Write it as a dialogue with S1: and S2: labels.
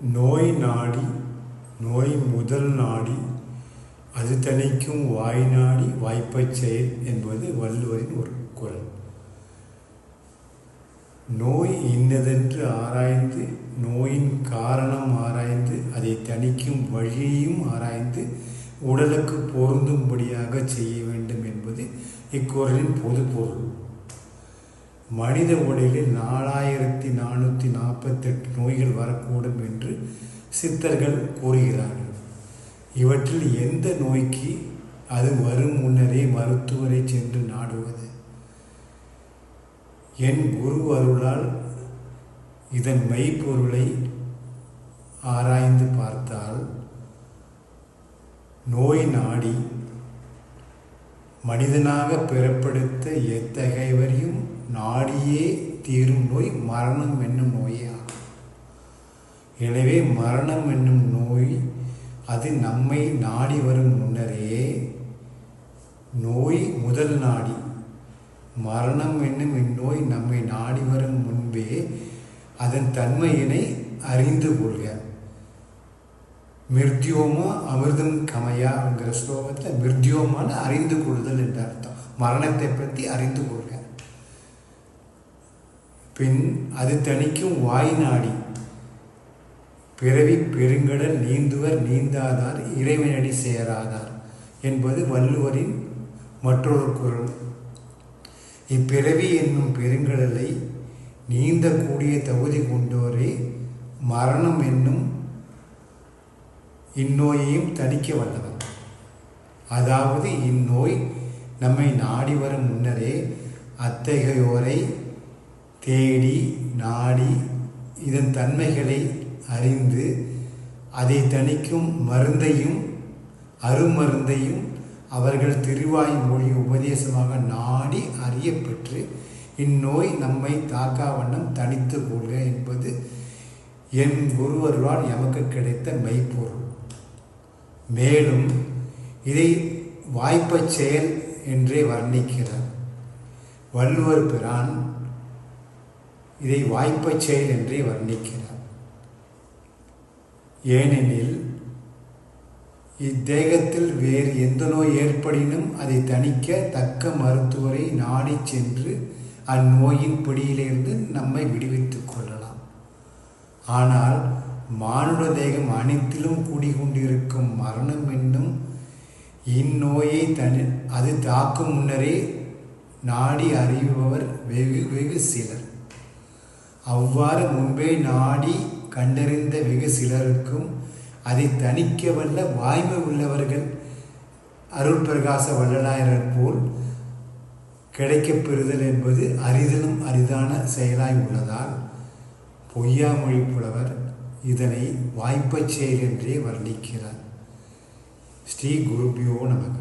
S1: நோய் நாடி நோய் முதல் நாடி அது தனிக்கும் வாய் நாடி வாய்ப்பச் செயல் என்பது வள்ளுவரின் ஒரு குரல். நோய் இன்னதென்று ஆராய்ந்து நோயின் காரணம் ஆராய்ந்து அதை தணிக்கும் வழியையும் ஆராய்ந்து உடலுக்கு பொருந்தும்படியாக செய்ய வேண்டும் என்பது இக்குரலின் பொது பொருள் மனித உடலில் நாலாயிரத்தி நாற்பத்தெட்டு நோய்கள் வரக்கூடும் என்று சித்தர்கள் கூறுகிறார்கள். இவற்றில் எந்த நோய்க்கு அது வரும் முன்னரே மருத்துவரை சென்று நாடுவது? என் குரு அருளால் இதன் மெய்ப்பொருளை ஆராய்ந்து பார்த்தால் நோய் நாடி மனிதனாக பிறப்படுத்த எத்தகையவரையும் நாடியே தீரும் நோய் மரணம் என்னும் நோயே ஆகும் எனவே மரணம் என்னும் நோய் அது நம்மை நாடி வரும் முன்னரே நோய் முதல் நாடி. மரணம் என்னும் இந்நோய் நம்மை நாடி வரும் முன்பே அதன் தன்மையினை அறிந்து கொள்க. மிருத்யோமா அமிர்தம் கமையாங்கிற ஸ்லோகத்தில் மிருத்யோமான அறிந்து கொள்ளுதல் என்ற அர்த்தம். மரணத்தை பற்றி அறிந்து கொள்க. பின் அது தணிக்கும் வாய் நாடி. பிறவி பெருங்கடல் நீந்துவர் நீந்தாதார் இறைவனடி சேராதார் என்பது வள்ளுவரின் மற்றொரு குரல். இப்பிறவி என்னும் பெருங்கடலை நீந்தக்கூடிய தகுதி கொண்டோரே மரணம் என்னும் இந்நோயையும் தணிக்க வல்லவர் அதாவது இந்நோய் நம்மை நாடி வரும் முன்னரே அத்தகையோரை தேடி நாடி இதன் தன்மைகளை அறிந்து அதை தணிக்கும் மருந்தையும் அருமருந்தையும் அவர்கள் திருவாய் மொழி உபதேசமாக நாடி அறிய பெற்று இந்நோய் நம்மை தாக்கா வண்ணம் தனித்து கொள்க என்பது என் குருவருளால் எமக்கு கிடைத்த மெய்ப்பொருள். மேலும் இதை வாய்ப்பச் செயல் என்றே வர்ணிக்கிறார். வள்ளுவர் பிரான் இதை வாய்ப்பச் செயல் என்றே வர்ணிக்கிறார். ஏனெனில் இத்தேகத்தில் வேறு எந்த நோய் ஏற்படினும் அதை தணிக்க தக்க மருத்துவரை நாடி சென்று அந்நோயின் பிடியிலிருந்து நம்மை விடுவித்துக் கொள்ளலாம். ஆனால் மானுட தேகம் அனைத்திலும் கூடிக்கொண்டிருக்கும் மரணம் என்னும் இந்நோயை தனி அது தாக்கும் முன்னரே நாடி அறிபவர் வெகு வெகு சிலர். அவ்வாறு முன்பே நாடி கண்டறிந்த வெகு சிலருக்கும் அதை தணிக்க வல்ல வாய்மை உள்ளவர்கள் அருள் பிரகாச வல்லநாயனர் போல் கிடைக்கப் பெறுதல் என்பது அரிதிலும் அரிதான செயலாய் உள்ளதால் பொய்யாமொழி புலவர் இதனை வாய்ப்பச் செயல் என்றே வர்ணிக்கிறார். ஸ்ரீ குருபியோ நமக்கு